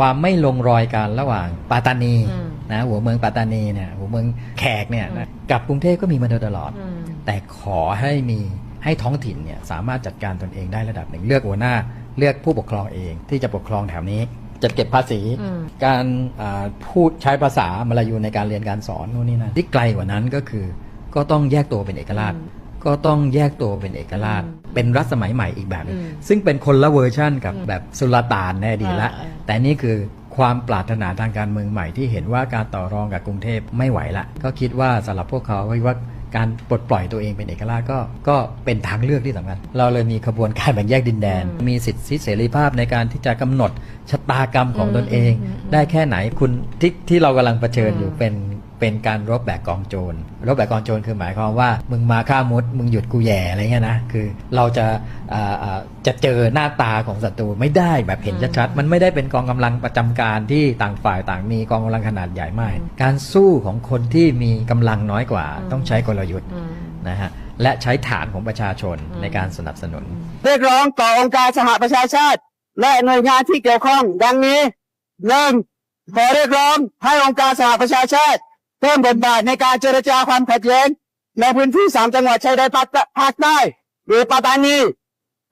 ความไม่ลงรอยกันระหว่างปัตตานีอืม นะหัวเมืองปัตตานีเนี่ยหัวเมืองแขกเนี่ยอืมนะกับกรุงเทพก็มีมาโดยตลอด อืม แต่ขอให้มีให้ท้องถิ่นเนี่ยสามารถจัดการตนเองได้ระดับหนึ่งเลือกหัวหน้า เลือกผู้ปกครองเองที่จะปกครองแถวนี้จัดเก็บภาษี อืม การอ่าพูดใช้ภาษามลายูในการเรียนการสอนนู่นนี่นั่นที่ไกลกว่านั้นก็คือ ก็ต้องแยกตัวเป็นเอกราชอืม ก็ต้องแยกตัวเป็นเอกราชอืมเป็นรัฐสมัยใหม่อีกแบบหนึงอืมซึ่งเป็นคนละเวอร์ชั่นกับแบบสุลต่านในอดีตละอ่าอ่าแต่นี่คือความปรารถนาทางการเมืองใหม่ที่เห็นว่าการต่อรองกับกรุงเทพไม่ไหวละ ก็คิดว่าสำหรับพวกเขาว่าการปลดปล่อยตัวเองเป็นเอกราชก็ก็เป็นทางเลือกที่สำคัญ เราเลยมีขบวนการแบ่งแยกดินแดนอืมมีสิทธิเสรีภาพในการที่จะกำหนดชะตากรรมของตนเองอืมอืมอืมได้แค่ไหนคุณที่ที่เรากำลังเผชิญอยู่อืมเป็น เป็นการรบแบบกองโจร รบแบบกองโจรคือหมายความว่า มึงมาฆ่ามดมึงหยุดกูแย่อะไรเงี้ยนะ คือเราจะอ่าอ่าจะเจอหน้าตาของศัตรูไม่ได้แบบเห็นชัดๆ มันไม่ได้เป็นกองกำลังประจำการที่ต่างฝ่ายต่างมีกองกำลังขนาดใหญ่ไม่การสู้ของคนที่มีกำลังน้อยกว่า ต้องใช้กลยุทธ์อืมนะฮะ และใช้ฐานของประชาชนในการสนับสนุน เรียกร้องต่อองค์การสหประชาชาติ และหน่วยงานที่เกี่ยวข้อง ดังนี้หนึ่งขอเรียกร้องให้องค์การสหประชาชาติ เพิ่มบทบาทในการเจรจาความขัดแย้งในพื้นที่สามจังหวัดชายแดนภาคใต้หรือปัตตานี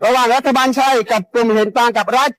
ระหว่างรัฐบาลชัยกับกลุ่มเห็นต่างกับรัฐ